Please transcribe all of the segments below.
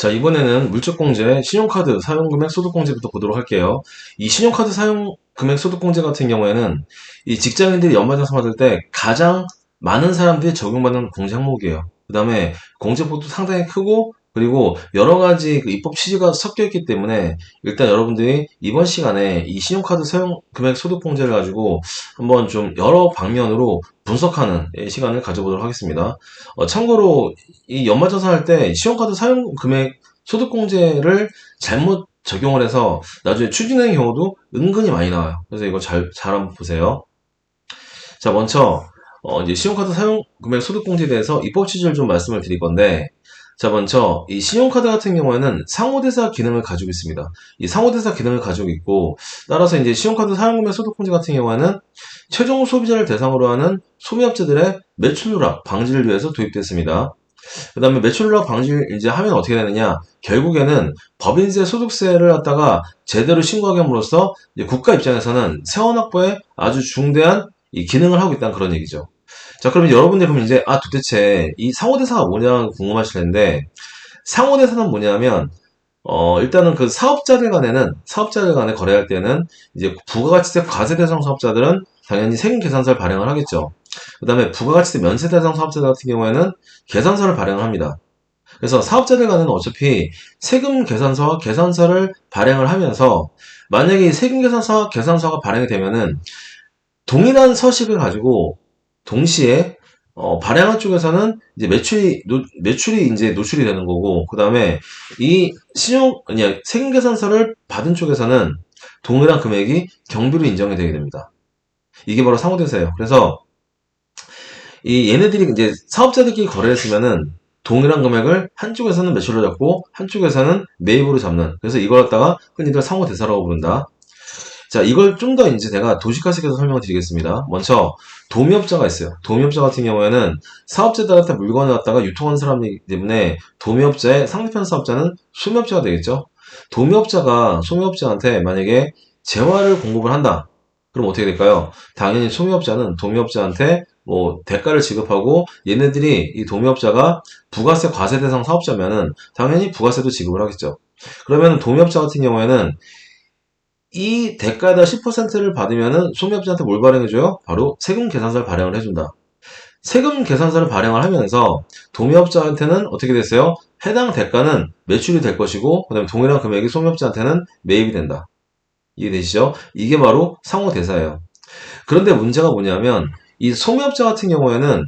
자, 이번에는 물적공제, 신용카드 사용금액 소득공제부터 보도록 할게요. 이 신용카드 사용금액 소득공제 같은 경우에는 이 직장인들이 연말정산 받을 때 가장 많은 사람들이 적용받는 공제 항목이에요. 그 다음에 공제폭도 상당히 크고 그리고 여러 가지 그 입법 취지가 섞여 있기 때문에 일단 여러분들이 이번 시간에 이 신용카드 사용 금액 소득 공제를 가지고 한번 좀 여러 방면으로 분석하는 시간을 가져보도록 하겠습니다. 어, 참고로 이 연말정산할 때 신용카드 사용 금액 소득 공제를 잘못 적용을 해서 나중에 추진하는 경우도 은근히 많이 나와요. 그래서 이거 잘, 잘 한번 보세요. 자, 먼저, 어, 이제 신용카드 사용 금액 소득 공제에 대해서 입법 취지를 좀 말씀을 드릴 건데, 자, 먼저, 이 신용카드 같은 경우에는 상호대사 기능을 가지고 있습니다. 이 상호대사 기능을 가지고 있고, 따라서 이제 신용카드 사용금액 소득공제 같은 경우에는 최종 소비자를 대상으로 하는 소비업체들의 매출 누락 방지를 위해서 도입됐습니다. 그 다음에 매출 누락 방지를 이제 하면 어떻게 되느냐, 결국에는 법인세 소득세를 갖다가 제대로 신고하게 함으로써 국가 입장에서는 세원 확보에 아주 중대한 이 기능을 하고 있다는 그런 얘기죠. 자, 그러면 여러분들 그럼 이제, 아, 도대체 이 상호대사가 뭐냐 궁금하실 텐데, 상호대사는 뭐냐면, 어, 일단은 그 사업자들 간에는, 사업자들 간에 거래할 때는, 이제 부가가치세 과세 대상 사업자들은 당연히 세금 계산서를 발행을 하겠죠. 그 다음에 부가가치세 면세 대상 사업자들 같은 경우에는 계산서를 발행을 합니다. 그래서 사업자들 간에는 어차피 세금 계산서와 계산서를 발행을 하면서, 만약에 이 세금 계산서와 계산서가 발행이 되면은, 동일한 서식을 가지고 동시에 어, 발행한 쪽에서는 이제 매출이 노, 매출이 이제 노출이 되는 거고 그 다음에 이 신용 아니 세금 계산서를 받은 쪽에서는 동일한 금액이 경비로 인정이 되게 됩니다. 이게 바로 상호대세예요. 그래서 이 얘네들이 이제 사업자들끼리 거래했으면은 동일한 금액을 한쪽에서는 매출로 잡고 한쪽에서는 매입으로 잡는 그래서 이걸 갖다가 흔히들 상호대사라고 부른다. 자, 이걸 좀 더 이제 제가 도시가식에서 설명을 드리겠습니다. 먼저, 도미업자가 있어요. 도미업자 같은 경우에는 사업자들한테 물건을 갖다가 유통하는 사람이기 때문에 도미업자의 상대편 사업자는 소미업자가 되겠죠. 도미업자가 소미업자한테 만약에 재화를 공급을 한다. 그럼 어떻게 될까요? 당연히 소미업자는 도미업자한테 뭐 대가를 지급하고 얘네들이 이 도미업자가 부가세 과세 대상 사업자면은 당연히 부가세도 지급을 하겠죠. 그러면 도미업자 같은 경우에는 이 대가에다 10%를 받으면은 소비업자한테 뭘 발행해줘요? 바로 세금 계산서를 발행을 해준다. 세금 계산서를 발행을 하면서 도매업자한테는 어떻게 됐어요? 해당 대가는 매출이 될 것이고 그 다음에 동일한 금액이 소매업자한테는 매입이 된다. 이해되시죠? 이게 바로 상호 대사예요. 그런데 문제가 뭐냐면 이 소매업자 같은 경우에는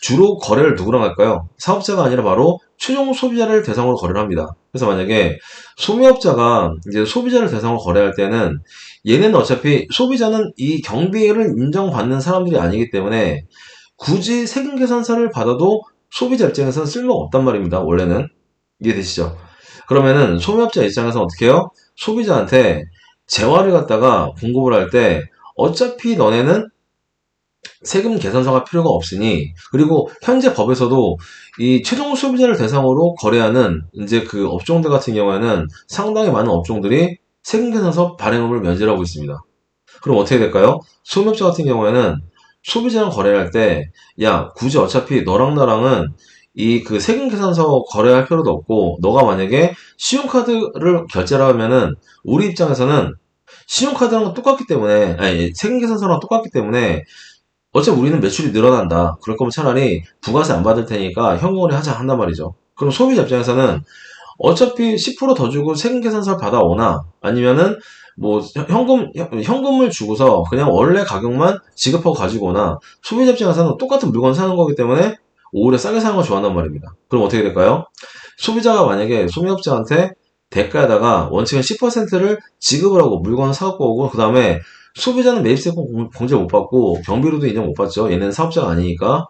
주로 거래를 누구랑 할까요? 사업자가 아니라 바로 최종 소비자를 대상으로 거래를 합니다. 그래서 만약에 소매업자가 이제 소비자를 대상으로 거래할 때는 얘는 어차피 소비자는 이 경비를 인정받는 사람들이 아니기 때문에 굳이 세금 계산서를 받아도 소비자 입장에서는 쓸모가 없단 말입니다. 원래는 이해되시죠? 그러면은 소매업자 입장에서는 어떻게 해요? 소비자한테 재화를 갖다가 공급을 할 때 어차피 너네는 세금 계산서가 필요가 없으니 그리고 현재 법에서도 이 최종 소비자를 대상으로 거래하는 이제 그 업종들 같은 경우에는 상당히 많은 업종들이 세금 계산서 발행업을 면제하고 있습니다. 그럼 어떻게 될까요? 소매업자 같은 경우에는 소비자랑 거래를 할 때, 야, 굳이 어차피 너랑 나랑은 이 그 세금 계산서 거래할 필요도 없고, 너가 만약에 신용카드를 결제를 하면은, 우리 입장에서는 신용카드랑 똑같기 때문에, 아니, 세금 계산서랑 똑같기 때문에, 어차피 우리는 매출이 늘어난다. 그럴 거면 차라리 부가세 안 받을 테니까 현금으로 하자 한단 말이죠. 그럼 소비자 입장에서는 어차피 10%더 주고 세금 계산서를 받아오나 아니면은 뭐 현금 현금을 주고서 그냥 원래 가격만 지급하고 가지고 오나 소비자 입장에서는 똑같은 물건 사는 거기 때문에 오히려 싸게 사는 걸 좋아한단 말입니다. 그럼 어떻게 될까요? 소비자가 만약에 소비업자한테 대가에다가 원칙은 10%를 지급을 하고 물건을 사갖고 오고 그 다음에 소비자는 매입세 공제 못 받고 경비로도 인정 못 받죠. 얘는 사업자가 아니니까.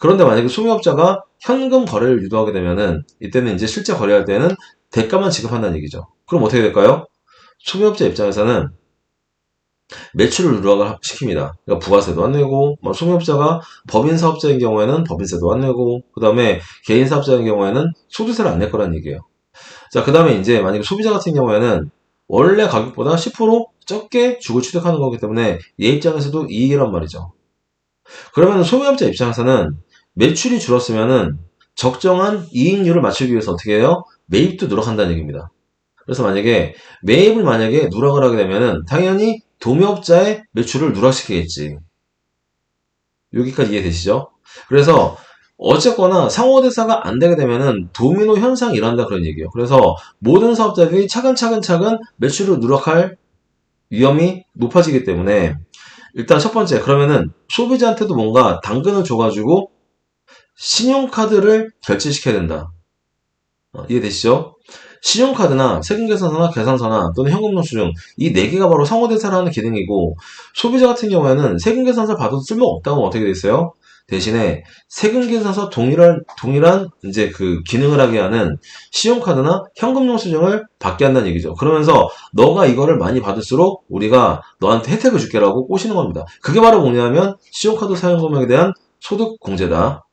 그런데 만약에 소매업자가 현금 거래를 유도하게 되면은 이때는 이제 실제 거래할 때는 대가만 지급한다는 얘기죠. 그럼 어떻게 될까요? 소매업자 입장에서는 매출을 누락을 시킵니다. 그러니까 부가세도 안 내고, 뭐 소매업자가 법인 사업자인 경우에는 법인세도 안 내고, 그 다음에 개인 사업자인 경우에는 소득세를 안 낼 거란 얘기예요. 자, 그 다음에 이제 만약에 소비자 같은 경우에는 원래 가격보다 10% 적게 주고 취득하는 거기 때문에 얘 입장에서도 이익이란 말이죠. 그러면 소비업자 입장에서는 매출이 줄었으면은 적정한 이익률을 맞추기 위해서 어떻게 해요? 매입도 누락한다는 얘기입니다. 그래서 만약에 매입을 만약에 누락을 하게 되면은 당연히 도매업자의 매출을 누락시키겠지. 여기까지 이해되시죠? 그래서 어쨌거나 상호 대사가 안 되게 되면은 도미노 현상이 일어난다 그런 얘기예요. 그래서 모든 사업자들이 차근차근 차근 매출을 누락할 위험이 높아지기 때문에 일단 첫 번째 그러면은 소비자한테도 뭔가 당근을 줘가지고 신용카드를 결제시켜야 된다. 어, 이해되시죠? 신용카드나 세금계산서나 계산서나 또는 현금영수증 이 네 개가 바로 상호대사를 하는 기능이고 소비자 같은 경우에는 세금계산서 받아도 쓸모가 없다고 하면 어떻게 돼 있어요? 대신에 세금계산서 동일한 동일한 이제 그 기능을 하게 하는 신용카드나 현금영수증을 받게 한다는 얘기죠. 그러면서 너가 이거를 많이 받을수록 우리가 너한테 혜택을 줄게라고 꼬시는 겁니다. 그게 바로 뭐냐면 신용카드 사용 금액에 대한 소득 공제다.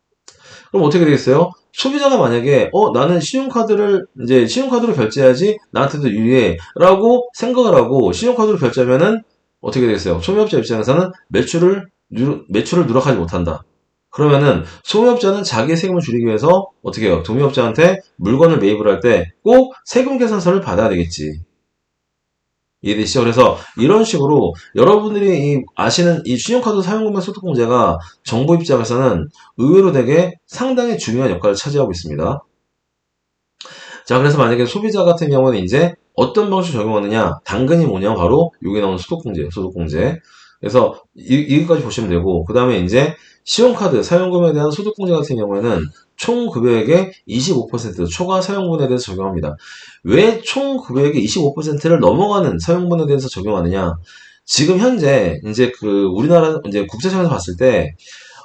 그럼 어떻게 되겠어요? 소비자가 만약에 어 나는 신용카드를 이제 신용카드로 결제해야지 나한테도 유리해라고 생각을 하고 신용카드로 결제하면은 어떻게 되겠어요? 소매업자 입장에서는 매출을 누, 매출을 누락하지 못한다. 그러면은 소매업자는 자기의 세금을 줄이기 위해서 어떻게 해요? 도매업자한테 물건을 매입을 할 때 꼭 세금 계산서를 받아야 되겠지. 이해되시죠? 그래서 이런 식으로 여러분들이 이 아시는 이 신용카드 사용금액 소득공제가 정부 입장에서는 의외로 되게 상당히 중요한 역할을 차지하고 있습니다. 자, 그래서 만약에 소비자 같은 경우는 이제 어떤 방식으로 적용하느냐? 당근이 뭐냐? 바로 여기 나오는 소득공제, 소득공제. 그래서 이, 이거까지 보시면 되고, 그 다음에 이제 신용카드 사용금에 대한 소득공제 같은 경우에는 총 급여액의 25% 초과 사용분에 대해서 적용합니다. 왜총 급여액의 25%를 넘어가는 사용분에 대해서 적용하느냐? 지금 현재 이제 그 우리나라 이제 국제적에서 봤을 때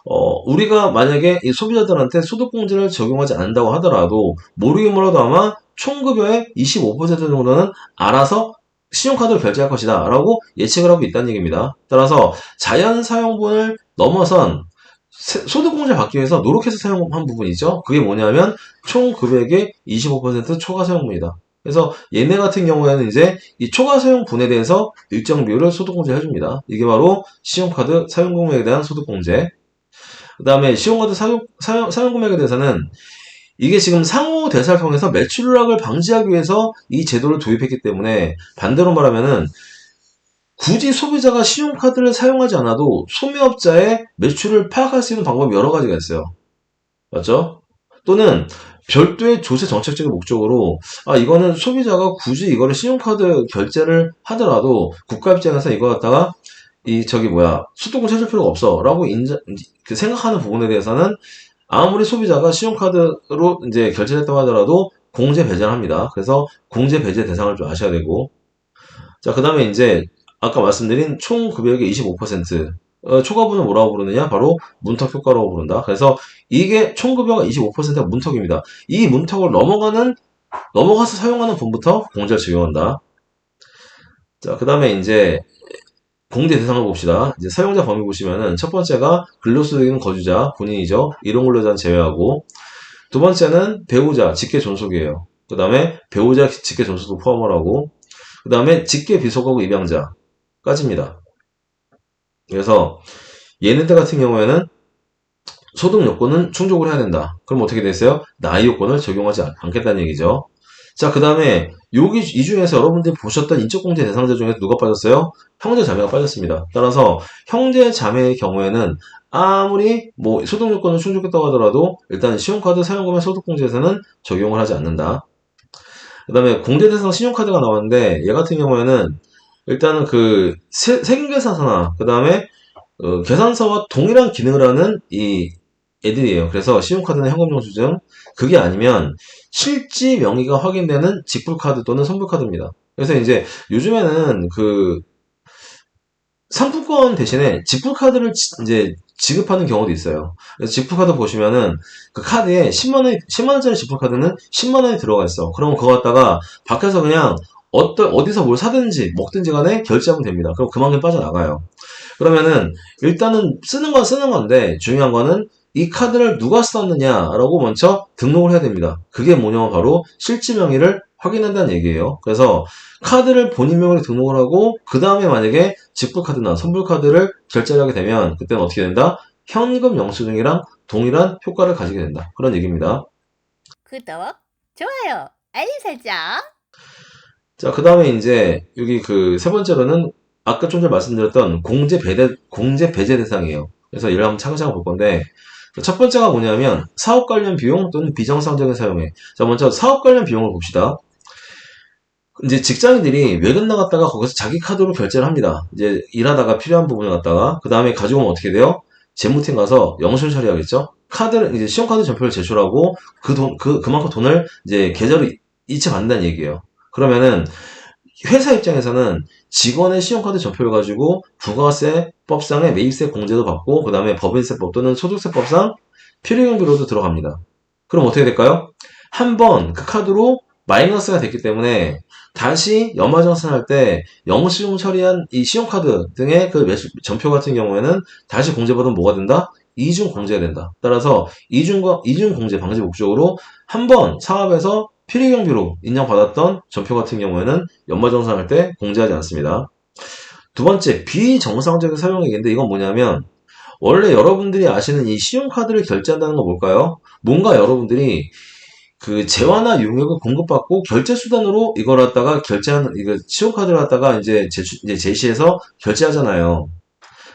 어, 우리가 만약에 이 소비자들한테 소득공제를 적용하지 않는다고 하더라도 모르긴 몰라도 아마 총급여의 25% 정도는 알아서 신용카드를 결제할 것이다 라고 예측을 하고 있다는 얘기입니다. 따라서 자연 사용분을 넘어선 세- 소득공제 받기 위해서 노력해서 사용한 부분이죠. 그게 뭐냐면 총 금액의 25% 초과 사용분이다. 그래서 얘네 같은 경우에는 이제 이 초과 사용분에 대해서 일정 비율을 소득공제 해줍니다. 이게 바로 신용카드 사용금액에 대한 소득공제. 그 다음에 신용카드 사용, 사용, 사용금액에 대해서는 이게 지금 상호 대사를 통해서 매출 누락을 방지하기 위해서 이 제도를 도입했기 때문에 반대로 말하면은 굳이 소비자가 신용카드를 사용하지 않아도 소매업자의 매출을 파악할 수 있는 방법이 여러 가지가 있어요. 맞죠? 또는 별도의 조세 정책적인 목적으로 아 이거는 소비자가 굳이 이거를 신용카드 결제를 하더라도 국가 입장에서 이거 갖다가 이 저기 뭐야 수도권 해줄 필요가 없어라고 인정 그 생각하는 부분에 대해서는 아무리 소비자가 신용카드로 이제 결제했다고 하더라도 공제 배제를 합니다. 그래서 공제 배제 대상을 좀 아셔야 되고 자 그 다음에 이제 아까 말씀드린 총 급여액의 25% 어, 초과분을 뭐라고 부르느냐? 바로 문턱 효과라고 부른다. 그래서 이게 총 급여가 25%가 문턱입니다. 이 문턱을 넘어가는 넘어가서 사용하는 분부터 공제를 적용한다. 자, 그 다음에 이제 공제 대상을 봅시다. 이제 사용자 범위 보시면은 첫 번째가 근로소득인 거주자 본인이죠. 이런 근로자는 제외하고 두 번째는 배우자 직계 존속이에요. 그 다음에 배우자 직계 존속도 포함을 하고 그 다음에 직계 비속하고 입양자까지입니다. 그래서 얘네들 같은 경우에는 소득 요건은 충족을 해야 된다. 그럼 어떻게 됐어요? 나이 요건을 적용하지 않- 않겠다는 얘기죠. 자, 그 다음에 여기 이 중에서 여러분들이 보셨던 인적공제 대상자 중에서 누가 빠졌어요? 형제 자매가 빠졌습니다. 따라서 형제 자매의 경우에는 아무리 뭐 소득 요건을 충족했다고 하더라도 일단 신용카드 사용금액 소득공제에서는 적용을 하지 않는다. 그 다음에 공제 대상 신용카드가 나왔는데 얘 같은 경우에는 일단은 그 세, 세금계산서나 그 다음에 어, 계산서와 동일한 기능을 하는 이 애들이에요. 그래서 신용카드나 현금영수증 그게 아니면 실지 명의가 확인되는 직불카드 또는 선불카드입니다. 그래서 이제 요즘에는 그 상품권 대신에 직불카드를 지- 이제 지급하는 경우도 있어요. 그래서 직불카드 보시면은 그 카드에 10만원, 10만원짜리 직불카드는 10만원이 들어가 있어. 그럼 그거 갖다가 밖에서 그냥 어떤, 어디서 뭘 사든지 먹든지 간에 결제하면 됩니다. 그럼 그만큼 빠져나가요. 그러면은 일단은 쓰는 건 쓰는 건데 중요한 거는 이 카드를 누가 썼느냐라고 먼저 등록을 해야 됩니다. 그게 뭐냐면 바로 실지 명의를 확인한다는 얘기예요. 그래서 카드를 본인 명의로 등록을 하고 그 다음에 만약에 직불 카드나 선불 카드를 결제를 하게 되면 그때는 어떻게 된다? 현금 영수증이랑 동일한 효과를 가지게 된다. 그런 얘기입니다. 구독, 좋아요 알림 설정. 자, 그 다음에 이제 여기 그 세 번째로는 아까 좀 전에 말씀드렸던 공제 배대, 공제 배제 대상이에요. 그래서 이를 한번 차근차근 볼 건데 첫 번째가 뭐냐면 사업 관련 비용 또는 비정상적인 사용에 자, 먼저 사업 관련 비용을 봅시다. 이제 직장인들이 외근 나갔다가 거기서 자기 카드로 결제를 합니다. 이제 일하다가 필요한 부분을 갖다가 그 다음에 가지고 오면 어떻게 돼요? 재무팀 가서 영수증 처리하겠죠? 카드를 이제 신용카드 전표를 제출하고 그 돈, 그, 그만큼 돈을 이제 계좌로 이체 받는다는 얘기예요. 그러면은 회사 입장에서는 직원의 신용카드 전표를 가지고 부가세법상의 매입세 공제도 받고 그 다음에 법인세법 또는 소득세법상 필요경비로도 들어갑니다. 그럼 어떻게 될까요? 한번 그 카드로 마이너스가 됐기 때문에 다시 연말정산할 때 영수증 처리한 이 신용카드 등의 그 매수- 전표 같은 경우에는 다시 공제받으면 뭐가 된다? 이중 공제가 된다. 따라서 이중과 이중 공제 방지 목적으로 한 번 사업에서 필요경비로 인정받았던 전표 같은 경우에는 연말정산할 때 공제하지 않습니다. 두 번째, 비정상적인 사용액인데 이건 뭐냐면 원래 여러분들이 아시는 이 신용카드를 결제한다는 건 뭘까요? 뭔가 여러분들이 그 재화나 용역을 공급받고 결제 수단으로 이걸 갖다가 결제하는 이거 신용카드를 갖다가 이제 제출, 이제 제시해서 결제하잖아요.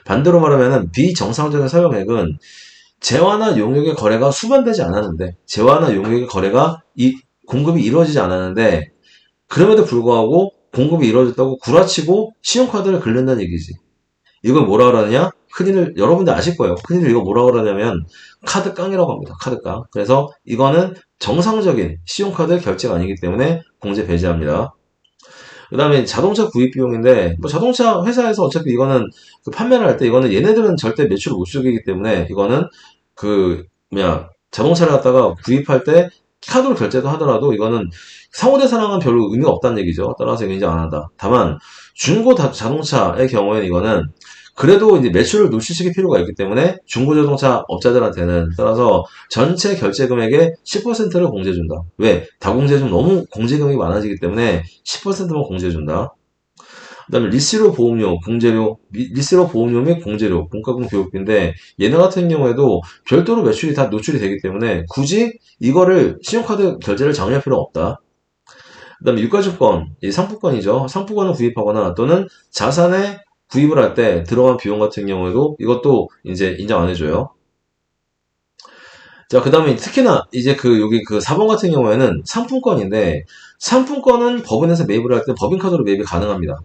반대로 말하면은 비정상적인 사용액은 재화나 용역의 거래가 수반되지 않았는데 재화나 용역의 거래가 이 공급이 이루어지지 않았는데 그럼에도 불구하고 공급이 이루어졌다고 구라치고 신용카드를 긁는다는 얘기지. 이걸 뭐라 그러느냐? 흔히들 여러분들 아실 거예요. 흔히들 이거 뭐라 그러냐면 카드 깡이라고 합니다. 카드 깡. 그래서 이거는 정상적인 신용카드 결제가 아니기 때문에 공제 배제합니다. 그 다음에 자동차 구입 비용인데, 뭐 자동차 회사에서 어차피 이거는 그 판매를 할 때 이거는 얘네들은 절대 매출을 못 죽이기 때문에 이거는 그, 뭐야, 자동차를 갖다가 구입할 때 카드로 결제도 하더라도 이거는 상호대사랑은 별로 의미가 없다는 얘기죠. 따라서 인정 안 한다. 다만, 중고 다- 자동차의 경우에는 이거는 그래도 이제 매출을 놓치실 필요가 있기 때문에 중고 자동차 업자들한테는 따라서 전체 결제 금액의 10%를 공제해준다. 왜? 다공제해주면 너무 공제 금액이 많아지기 때문에 10%만 공제해준다. 그 다음에 리시로 보험료, 공제료, 리- 리시로 보험료 및 공제료, 공과금 교육비인데 얘네 같은 경우에도 별도로 매출이 다 노출이 되기 때문에 굳이 이거를 신용카드 결제를 장려할 필요가 없다. 그 다음에 유가증권, 이 상품권이죠. 상품권을 구입하거나 또는 자산에 구입을 할 때 들어간 비용 같은 경우에도 이것도 이제 인정 안 해줘요. 자, 그 다음에 특히나 이제 그 여기 그 4번 같은 경우에는 상품권인데 상품권은 법인에서 매입을 할 때 법인카드로 매입이 가능합니다.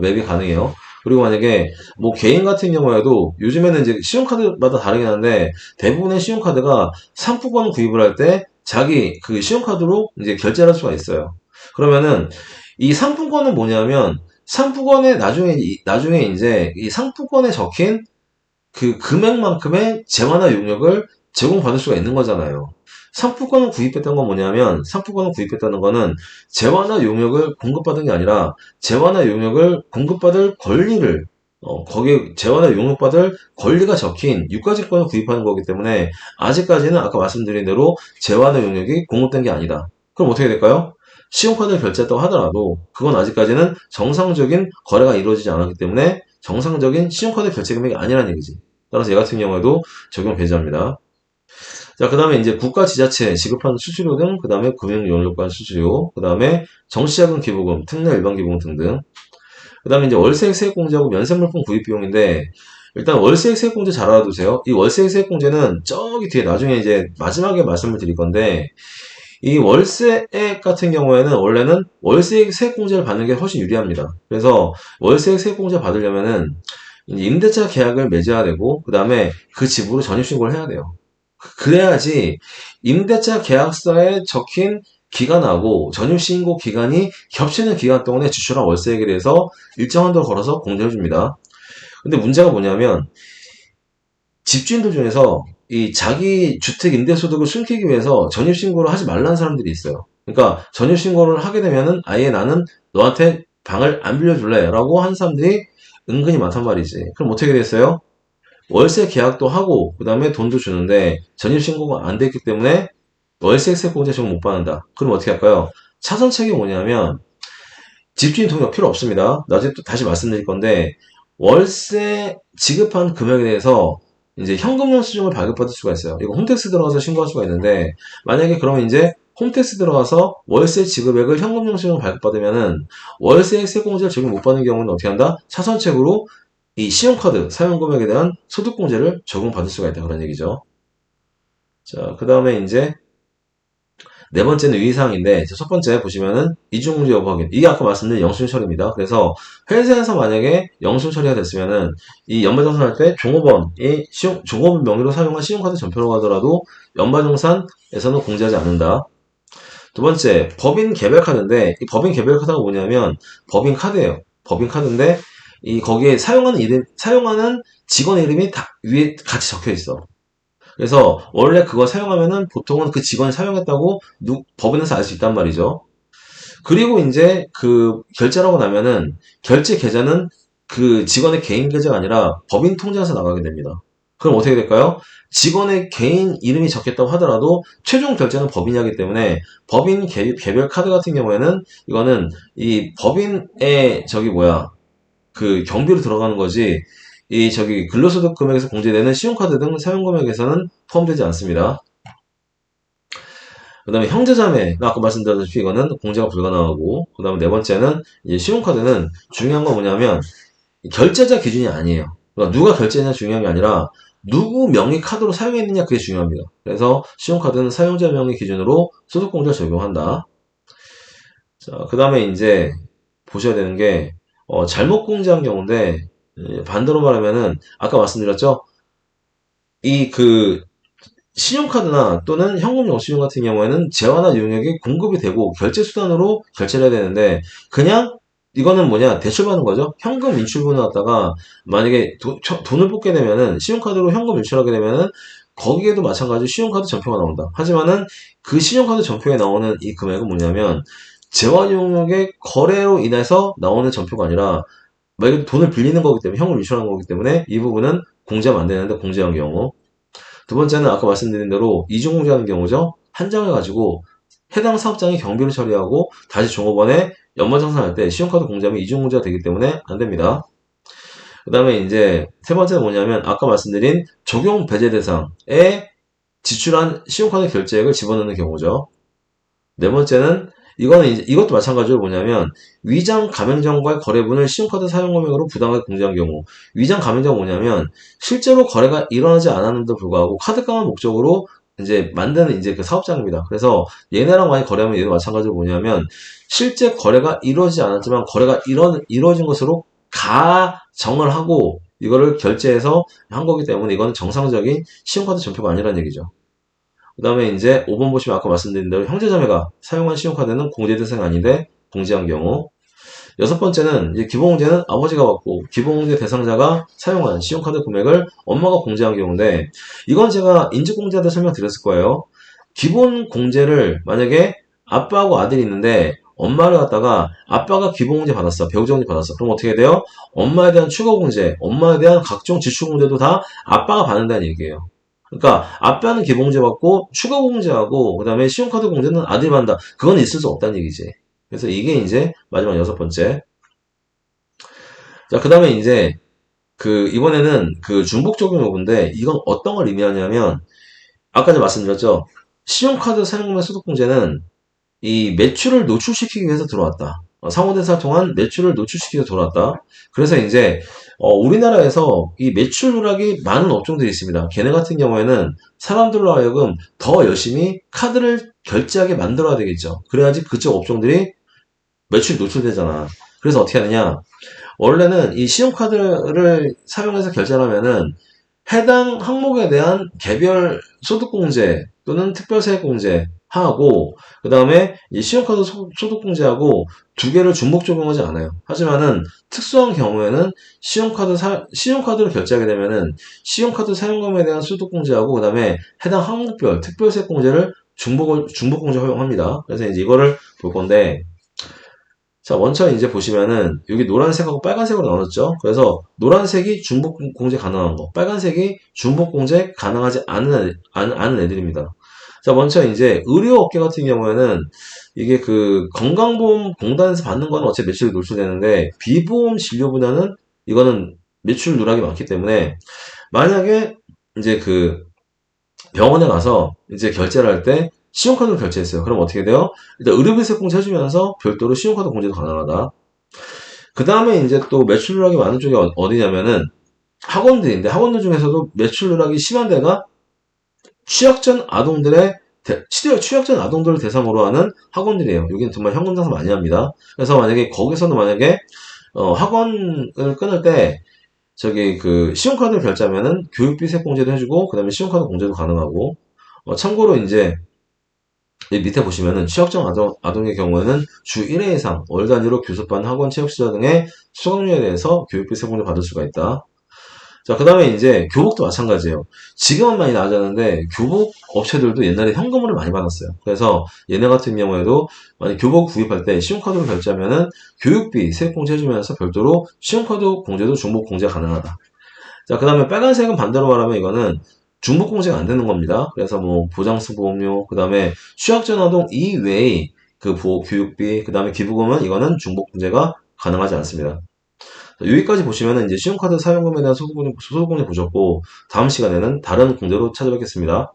매입이 가능해요. 그리고 만약에 뭐 개인 같은 경우에도 요즘에는 이제 신용카드마다 다르긴 한데 대부분의 신용카드가 상품권 구입을 할 때 자기 그 신용카드로 이제 결제를 할 수가 있어요. 그러면은 이 상품권은 뭐냐면 상품권에 나중에 이- 나중에 이제 이 상품권에 적힌 그 금액만큼의 재화나 용역을 제공받을 수가 있는 거잖아요. 상품권을 구입했던 건 뭐냐면 상품권을 구입했다는 거는 재화나 용역을 공급받은 게 아니라 재화나 용역을 공급받을 권리를 어, 거기에 재화나 용역받을 권리가 적힌 유가증권을 구입하는 거기 때문에 아직까지는 아까 말씀드린 대로 재화나 용역이 공급된 게 아니다. 그럼 어떻게 될까요? 신용카드를 결제했다고 하더라도 그건 아직까지는 정상적인 거래가 이루어지지 않았기 때문에 정상적인 신용카드 결제 금액이 아니라는 얘기지. 따라서 얘 같은 경우에도 적용 배제합니다. 자, 그 다음에 이제 국가 지자체 지급하는 수수료 등, 그 다음에 금융연료관 수수료, 그 다음에 정시자금 기부금, 특례 일반 기부금 등등. 그 다음에 이제 월세액 세액공제하고 면세물품 구입 비용인데, 일단 월세액 세액공제 잘 알아두세요. 이 월세액 세액공제는 저기 뒤에 나중에 이제 마지막에 말씀을 드릴 건데, 이 월세액 같은 경우에는 원래는 월세액 세액공제를 받는 게 훨씬 유리합니다. 그래서 월세액 세액공제 받으려면은 임대차 계약을 맺어야 되고, 그 다음에 그 집으로 전입신고를 해야 돼요. 그래야지 임대차 계약서에 적힌 기간하고 전입신고 기간이 겹치는 기간 동안에 지출한 월세액에 대해서 일정 한 도를 걸어서 공제해줍니다. 근데 문제가 뭐냐면 집주인들 중에서 이 자기 주택 임대소득을 숨기기 위해서 전입신고를 하지 말라는 사람들이 있어요. 그러니까 전입신고를 하게 되면은 아예 나는 너한테 방을 안 빌려줄래 라고 하는 사람들이 은근히 많단 말이지. 그럼 어떻게 됐어요? 월세 계약도 하고 그 다음에 돈도 주는데 전입신고가 안 됐기 때문에 월세세 공제 지금 못 받는다. 그럼 어떻게 할까요? 차선책이 뭐냐면 집주인 동의가 필요 없습니다. 나중에 또 다시 말씀드릴 건데 월세 지급한 금액에 대해서 이제 현금 영수증을 발급받을 수가 있어요. 이거 홈택스 들어가서 신고할 수가 있는데 만약에 그러면 이제 홈택스 들어가서 월세 지급액을 현금 형식으로 발급받으면은 월세 세공제를 적용 못 받는 경우는 어떻게 한다? 차선책으로 이 신용카드 사용 금액에 대한 소득공제를 적용받을 수가 있다 그런 얘기죠. 자, 그 다음에 이제 네 번째는 유의사항인데 첫 번째 보시면은 이중공제 여부 확인. 이게 아까 말씀드린 영수증 처리입니다. 그래서 회사에서 만약에 영수증 처리가 됐으면은 이 연말정산할 때 종업원이 시용, 종업원 명의로 사용한 신용카드 전표로 가더라도 연말정산에서는 공제하지 않는다. 두 번째, 법인 개별 카드인데 이 법인 개별 카드가 뭐냐면 법인 카드예요. 법인 카드인데 이 거기에 사용하는 이름, 사용하는 직원 이름이 다 위에 같이 적혀 있어. 그래서 원래 그거 사용하면은 보통은 그 직원이 사용했다고 누, 법인에서 알 수 있단 말이죠. 그리고 이제 그 결제를 하고 나면은 결제 계좌는 그 직원의 개인 계좌가 아니라 법인 통장에서 나가게 됩니다. 그럼 어떻게 될까요? 직원의 개인 이름이 적혔다고 하더라도 최종 결제는 법인이 하기 때문에 법인 개, 개별 카드 같은 경우에는 이거는 이 법인의 저기 뭐야 그 경비로 들어가는 거지 이 저기 근로소득 금액에서 공제되는 신용카드 등 사용 금액에서는 포함되지 않습니다. 그 다음에 형제자매, 아까 말씀드렸다시피 이거는 공제가 불가능하고, 그 다음에 네 번째는 이제 신용카드는 중요한 건 뭐냐면 결제자 기준이 아니에요. 그러니까 누가 결제했냐 중요한 게 아니라 누구 명의 카드로 사용했느냐 그게 중요합니다. 그래서 신용카드는 사용자 명의 기준으로 소득공제를 적용한다. 자, 그 다음에 이제 보셔야 되는 게 어, 잘못 공제한 경우인데 예, 반대로 말하면은 아까 말씀드렸죠. 이 그 신용카드나 또는 현금 영수증 같은 경우에는 재화나 유용액이 공급이 되고 결제 수단으로 결제를 해야 되는데 그냥 이거는 뭐냐 대출받는 거죠. 현금 인출분을 갖다가 만약에 도- 저- 돈을 뽑게 되면은 신용카드로 현금 인출하게 되면은 거기에도 마찬가지로 신용카드 전표가 나온다. 하지만은 그 신용카드 전표에 나오는 이 금액은 뭐냐면 재화 유용액의 거래로 인해서 나오는 전표가 아니라 말 그대로 돈을 빌리는 거기 때문에 현금 인출하는 거기 때문에 이 부분은 공제하면 안 되는데 공제한 경우. 두 번째는 아까 말씀드린 대로 이중공제하는 경우죠. 한 장을 가지고 해당 사업장이 경비를 처리하고 다시 종업원에 연말정산할 때 신용카드 공제하면 이중공제가 되기 때문에 안 됩니다. 그 다음에 이제 세 번째는 뭐냐면 아까 말씀드린 적용 배제 대상에 지출한 신용카드 결제액을 집어넣는 경우죠. 네 번째는 이거는 이것도 마찬가지로 뭐냐면 위장 가맹점과의 거래분을 신용카드 사용 금액으로 부당하게 공제한 경우 위장 가맹점 뭐냐면 실제로 거래가 일어나지 않았는데도 불구하고 카드깡을 목적으로 이제 만드는 이제 그 사업장입니다. 그래서 얘네랑 많이 거래하면 얘도 마찬가지로 뭐냐면 실제 거래가 이루어지지 않았지만 거래가 이뤄, 이루어진 것으로 가정을 하고 이거를 결제해서 한 거기 때문에 이거는 정상적인 신용카드 전표가 아니라는 얘기죠. 그 다음에 이제 5번 보시면 아까 말씀드린 대로 형제자매가 사용한 신용카드는 공제 대상이 아닌데 공제한 경우 여섯 번째는 이제 기본공제는 아버지가 받고 기본공제 대상자가 사용한 신용카드 금액을 엄마가 공제한 경우인데 이건 제가 인지공제할 때 설명드렸을 거예요. 기본 공제를 만약에 아빠하고 아들이 있는데 엄마를 갖다가 아빠가 기본공제 받았어 배우자공제 받았어 그럼 어떻게 돼요? 엄마에 대한 추가공제 엄마에 대한 각종 지출공제도 다 아빠가 받는다는 얘기예요. 그러니까 아빠는 기본공제 받고 추가 공제하고 그다음에 신용카드 공제는 아들이 받는다. 그건 있을 수 없다는 얘기지. 그래서 이게 이제 마지막 여섯 번째. 자, 그다음에 이제 그 이번에는 그 중복 적용 요구인데 이건 어떤 걸 의미하냐면 아까 전 말씀드렸죠. 신용카드 사용금액 소득공제는 이 매출을 노출시키기 위해서 들어왔다. 어, 상호대사를 통한 매출을 위해서 들어왔다. 그래서 이제 어, 우리나라에서 이 매출 누락이 많은 업종들이 있습니다. 걔네 같은 경우에는 사람들로 하여금 더 열심히 카드를 결제하게 만들어야 되겠죠. 그래야지 그쪽 업종들이 매출 노출되잖아. 그래서 어떻게 하느냐. 원래는 이 신용카드를 사용해서 결제를 하면은 해당 항목에 대한 개별 소득공제 또는 특별세액공제 하고 그 다음에 이 신용카드 소- 소득공제하고 두 개를 중복 적용하지 않아요. 하지만은 특수한 경우에는 신용카드 사, 신용카드를 결제하게 되면은 신용카드 사용금에 대한 소득공제하고 그 다음에 해당 항목별 특별세공제를 중복을 중복공제 허용합니다. 그래서 이제 이거를 볼 건데 자 먼저 이제 보시면은 여기 노란색하고 빨간색으로 나눴죠. 그래서 노란색이 중복공제 가능한 거, 빨간색이 중복공제 가능하지 않은, 않은 애들입니다. 자 먼저 이제 의료 업계 같은 경우에는 이게 그 건강보험 공단에서 받는 거는 어차피 매출이 노출되는데 비보험 진료 분야는 이거는 매출 누락이 많기 때문에 만약에 이제 그 병원에 가서 이제 결제를 할 때 신용카드로 결제했어요. 그럼 어떻게 돼요? 일단 의료비세 공제 해주면서 별도로 신용카드 공제도 가능하다. 그 다음에 이제 또 매출 누락이 많은 쪽이 어- 어디냐면은 학원들인데 학원들 중에서도 매출 누락이 심한 데가 취약 전 아동들의 대- 취약, 취약 전 아동들을 대상으로 하는 학원들이에요. 여기는 정말 현금 장사 많이 합니다. 그래서 만약에 거기서도 만약에 어, 학원을 끊을 때 저기 그 신용카드를 결제하면은 교육비 세공제도 해주고 그다음에 신용카드 공제도 가능하고 어, 참고로 이제 이 밑에 보시면은 취약전 아동, 아동의 경우에는 주 1회 이상 월 단위로 교습받는 학원 체육시설 등의 수강료에 대해서 교육비 세공제 받을 수가 있다. 자, 그 다음에 이제 교복도 마찬가지예요. 지금은 많이 나아졌는데 교복 업체들도 옛날에 현금으로 많이 받았어요. 그래서 얘네 같은 경우에도 만약 교복 구입할 때 신용카드로 결제하면은 교육비 세액 공제해주면서 별도로 신용카드 공제도 중복 공제 가능하다. 자, 그 다음에 빨간색은 반대로 말하면 이거는 중복 공제가 안 되는 겁니다. 그래서 뭐 보장수 보험료, 그 다음에 취약전 아동 이외의 그 보호 교육비, 그 다음에 기부금은 이거는 중복 공제가 가능하지 않습니다. 자, 여기까지 보시면은 이제 신용카드 사용금에 대한 소득공제, 소득공제 보셨고 다음 시간에는 다른 공제로 찾아뵙겠습니다.